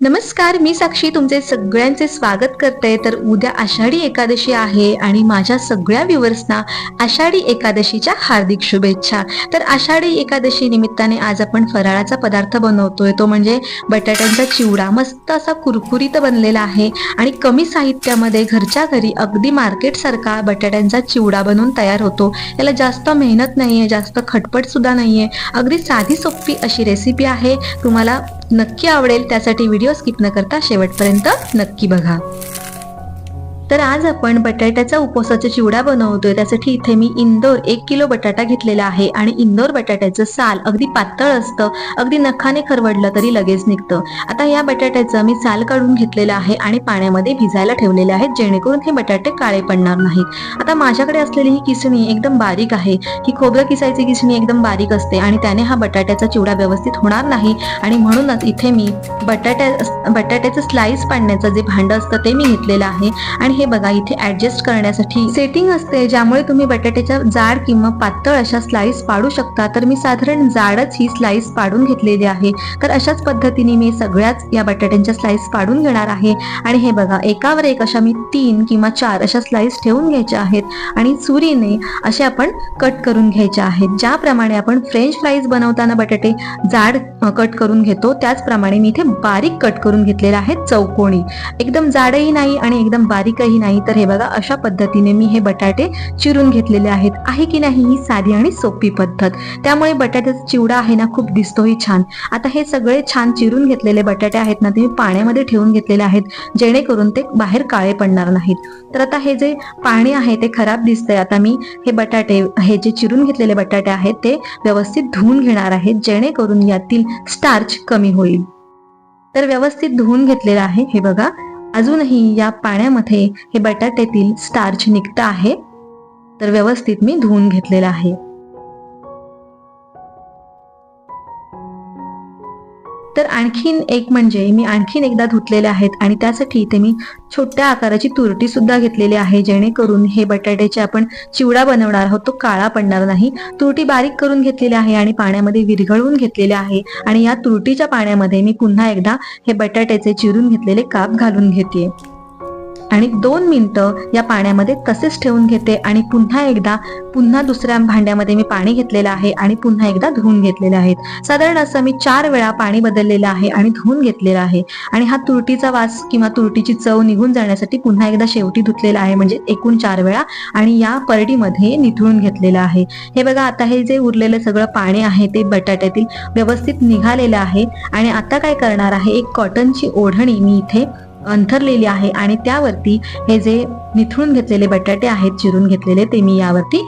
नमस्कार मी साक्षी तुमचे सगळ्यांचे स्वागत करते. तर उद्या आषाढी एकादशी आहे आणि माझ्या सगळ्या व्ह्युअर्सना आषाढी एकादशीच्या हार्दिक शुभेच्छा. तर आषाढी एकादशी निमित्ताने आज आपण फराळाचा पदार्थ बनवतोय. तो म्हणजे बटाट्यांचा चिवडा. मस्त असा कुरकुरीत बनलेला आहे आणि कमी साहित्यामध्ये घरच्या घरी अगदी मार्केटसारखा बटाट्यांचा चिवडा बनवून तयार होतो. याला जास्त मेहनत नाहीये जास्त खटपट सुद्धा नाहीये. अगदी साधी सोपी अशी रेसिपी आहे. तुम्हाला नक्की आवडेल त्यासाठी व्हिडिओ स्किप न करता शेवटपर्यंत नक्की बघा. तर आज आपण बटाट्याचा उपवासाचा चिवडा बनवतोय. त्यासाठी इथे मी इंदोर एक किलो बटाटा घेतलेला आहे आणि इंदोर बटाट्याचं साल अगदी पातळ असतं. अगदी नखाने खरवडलं तरी लगेच निघतं. आता या बटाट्याचं मी साल काढून घेतलेलं आहे आणि पाण्यामध्ये भिजायला ठेवलेले आहेत जेणेकरून हे बटाटे काळे पडणार नाहीत. आता माझ्याकडे असलेली ही किसणी एकदम बारीक आहे. ही खोबरं किसायची किसणी एकदम बारीक असते आणि त्याने हा बटाट्याचा चिवडा व्यवस्थित होणार नाही. आणि म्हणूनच इथे मी बटाट्या बटाट्याचं स्लाइस पाडण्याचं जे भांडं असतं ते मी घेतलेलं आहे. आणि हे बघा इथे ऍडजस्ट करण्यासाठी सेटिंग असते ज्यामुळे तुम्ही बटाट्याच्या जाड किंवा पातळ अशा स्लाइस पाडू शकता. तर मी साधारण जाडच ही स्लाइस पाडून घेतलेली आहे. तर अशाच पद्धतीने मी सगळ्याच या बटाट्यांच्या स्लाइस पाडून घेणार आहे. आणि हे बघा एकावर एक अशा मी तीन किंवा चार अशा स्लाइस ठेवून घ्यायच्या आहेत. आणि चुरीने असे आपण कट करून घ्यायचे आहेत. ज्याप्रमाणे आपण फ्रेंच फ्राईज बनवताना बटाटे जाड कट करून घेतो त्याचप्रमाणे मी इथे बारीक कट करून घेतलेले आहेत चौकोनी एकदम जाडही नाही आणि एकदम बारीकही नाही तर हे बघा अशा पद्धतीने मी हे बटाटे चिरून घेतलेले आहेत. आहे की नाही ही साधी आणि सोपी पद्धत. त्यामुळे बटाट्याचा चिवडा आहे ना खूप दिसतोही छान. आता हे सगळे छान चिरून घेतलेले बटाटे आहेत ना ते मी पाण्यामध्ये ठेवून घेतलेले आहेत जेणेकरून ते बाहेर काळे पडणार नाहीत. तर आता हे जे पाणी आहे ते खराब दिसतंय. आता मी हे बटाटे हे जे चिरून घेतलेले बटाटे आहेत ते व्यवस्थित धुवून घेणार आहेत जेणेकरून यातील स्टार्च कमी होईल. तर व्यवस्थित धुवून घेतलेलं आहे हे बघा. अजूनही या पाण्यामध्ये हे बटाट्यातील स्टार्च निघतं आहे. तर व्यवस्थित मी धुवून घेतलेलं आहे. तर आणखीन एक म्हणजे मी आणखीन एकदा धुतलेले आहेत आणि त्यासाठी इथे मी छोट्या आकाराची तुरटी सुद्धा घेतलेली आहे जेणेकरून हे बटाट्याचे आपण चिवडा बनवणार आहोत तो काळा पडणार नाही. तुरटी बारीक करून घेतलेली आहे आणि पाण्यामध्ये विरघळवून घेतलेले आहे आणि या तुरटीच्या पाण्यामध्ये मी पुन्हा एकदा हे बटाट्याचे चिरून घेतलेले काप घालून घेते. आणि दोन मिनटं या पाण्यामध्ये तसेच ठेवून घेते आणि पुन्हा एकदा पुन्हा दुसऱ्या भांड्यामध्ये मी पाणी घेतलेलं आहे आणि पुन्हा एकदा धुवून घेतलेले आहेत. साधारण असं मी चार वेळा पाणी बदललेलं आहे आणि धुवून घेतलेलं आहे. आणि हा तुरटीचा वास किंवा तुरटीची चव निघून जाण्यासाठी पुन्हा एकदा शेवटी धुतलेला आहे म्हणजे एकूण चार वेळा आणि या परडीमध्ये निथळून घेतलेलं आहे. हे बघा आता हे जे उरलेलं सगळं पाणी आहे ते बटाट्यातील व्यवस्थित निघालेलं आहे. आणि आता काय करणार आहे एक कॉटनची ओढणी मी इथे अंथरलेली आहे आणि त्यावरती हे जे निथळून घेतलेले बटाटे आहेत चिरून घेतलेले ते मी यावरती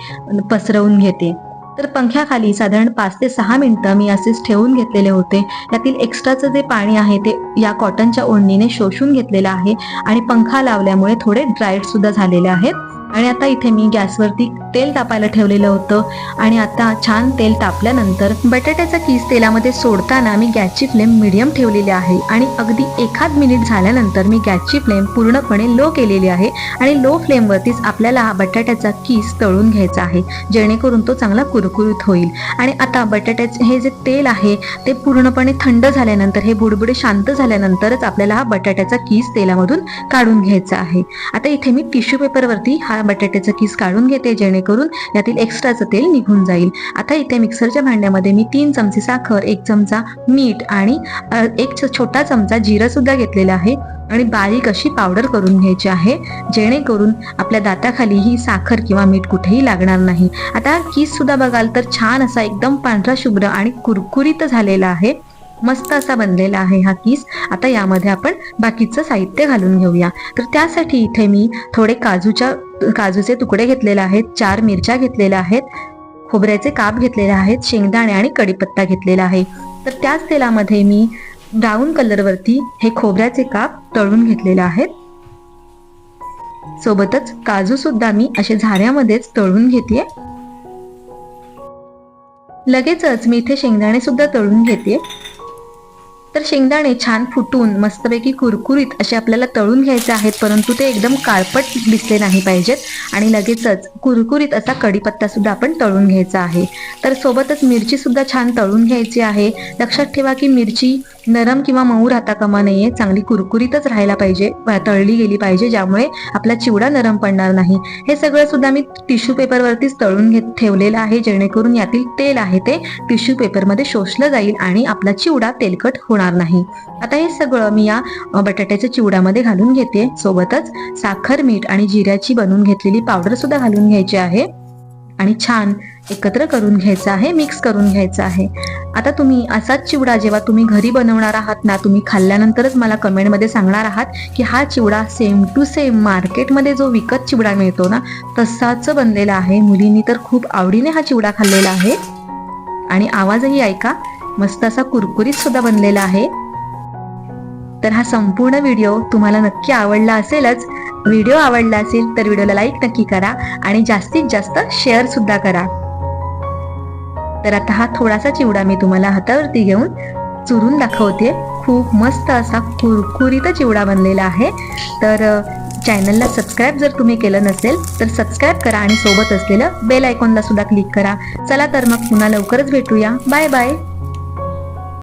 पसरवून घेते. तर पंख्याखाली साधारण पाच ते सहा मिनटं मी असेच ठेवून घेतलेले होते. यातील एक्स्ट्राचं जे पाणी आहे ते या कॉटनच्या ओढणीने शोषून घेतलेलं आहे आणि पंखा लावल्यामुळे थोडे ड्रायड सुद्धा झालेले आहेत. आणि आता इथे मी गॅसवरती तेल तापायला ठेवलेलं होतं. आणि आता छान तेल तापल्यानंतर बटाट्याचा किस तेलामध्ये सोडताना मी गॅसची फ्लेम मिडियम ठेवलेली आहे. आणि अगदी एखाद मिनिट झाल्यानंतर मी गॅसची फ्लेम पूर्णपणे लो केलेली आहे. आणि लो फ्लेमवरतीच आपल्याला हा बटाट्याचा किस तळून घ्यायचा आहे. जेणेकरून तो चांगला कुरकुरीत होईल. आणि आता बटाट्याचे हे जे तेल आहे ते पूर्णपणे थंड झाल्यानंतर हे बुडबुडे शांत झाल्यानंतरच आपल्याला हा बटाट्याचा कीस तेलामधून काढून घ्यायचा आहे. आता इथे मी टिश्यू पेपरवरती हा बटाट्याचं किस काढून घेते जेणेकरून यातील एक्स्ट्राचं तेल निघून जाईल. आता इथे मिक्सरच्या भांड्यामध्ये मी तीन चमचे साखर एक चमचा मीठ आणि एक छोटा चमचा जिरं सुद्धा घेतलेला आहे आणि बारीक अशी पावडर करून घ्यायची आहे जेणेकरून आपल्या दाताखाली ही साखर किंवा मीठ कुठेही लागणार नाही. आता किस सुद्धा बघाल तर छान असा एकदम पांढरा शुभ्र आणि कुरकुरीत झालेला आहे. मस्त असा बनलेला आहे हा किस. आता यामध्ये आपण बाकीचं साहित्य घालून घेऊया. तर त्यासाठी इथे मी थोडे काजूच्या काजूचे तुकडे घेतलेले आहेत चार मिरच्या घेतलेल्या आहेत खोबऱ्याचे काप घेतलेले आहेत शेंगदाणे आणि कढीपत्ता घेतलेला आहे. तर त्याच तेलामध्ये मी ब्राऊन कलरवरती हे खोबऱ्याचे काप तळून घेतलेले आहेत. सोबतच काजू सुद्धा मी असे झाऱ्यामध्येच तळून घेते लगेचच मी इथे शेंगदाणे सुद्धा तळून घेते तर शेंगदाणे छान फुटून मस्तपैकी कुरकुरीत असे आपल्याला तळून घ्यायचे आहेत परंतु ते एकदम काळपट दिसले नाही पाहिजेत. आणि लगेचच कुरकुरीत असा कडीपत्ता सुद्धा आपण तळून घ्यायचा आहे. तर सोबतच मिरची सुद्धा छान तळून घ्यायची आहे. लक्षात ठेवा की मिरची नरम किंवा मऊ राहता कामा नाहीये चांगली कुरकुरीतच राहायला पाहिजे. तळली गेली पाहिजे ज्यामुळे आपला चिवडा नरम पडणार नाही. हे सगळं सुद्धा मी टिश्यू पेपरवरतीच तळून घेत ठेवलेलं आहे. जेणेकरून यातील तेल आहे ते टिश्यू पेपरमध्ये शोषलं जाईल आणि आपला चिवडा तेलकट होणार नाही. आता हे सगळं मी या बटाट्याच्या चिवड्यामध्ये घालून घेते. सोबतच साखर मीठ आणि जिऱ्याची बनवून घेतलेली पावडर सुद्धा घालून घ्यायची आहे. आणि छान एकत्र करून घ्यायचं आहे मिक्स करून घ्यायचं आहे. आता तुम्ही असाच चिवडा जेव्हा तुम्ही घरी बनवणार आहात ना तुम्ही खाल्ल्यानंतरच मला कमेंटमध्ये सांगणार आहात की हा चिवडा सेम टू सेम मार्केटमध्ये जो विकत चिवडा मिळतो ना तसाच बनलेला आहे. मुलींनी तर खूप आवडीने हा चिवडा खाल्लेला आहे. आणि आवाजही ऐका मस्त असा कुरकुरीत सुद्धा बनलेला आहे. तर हा संपूर्ण व्हिडिओ तुम्हाला नक्की आवडला असेलच. व्हिडिओ आवडला असेल तर व्हिडिओला लाईक नक्की करा आणि जास्तीत जास्त शेअर सुद्धा करा. तर आता हा थोडासा चिवडा मी तुम्हाला हातावरती घेऊन चुरून दाखवते. खूप मस्त असा कुरकुरीत चिवडा बनलेला आहे. तर चॅनलला सबस्क्राईब जर तुम्ही केलं नसेल तर सबस्क्राईब करा आणि सोबत असलेलं बेल आयकॉनला सुद्धा क्लिक करा. चला तर मग पुन्हा लवकरच भेटूया. Bye bye.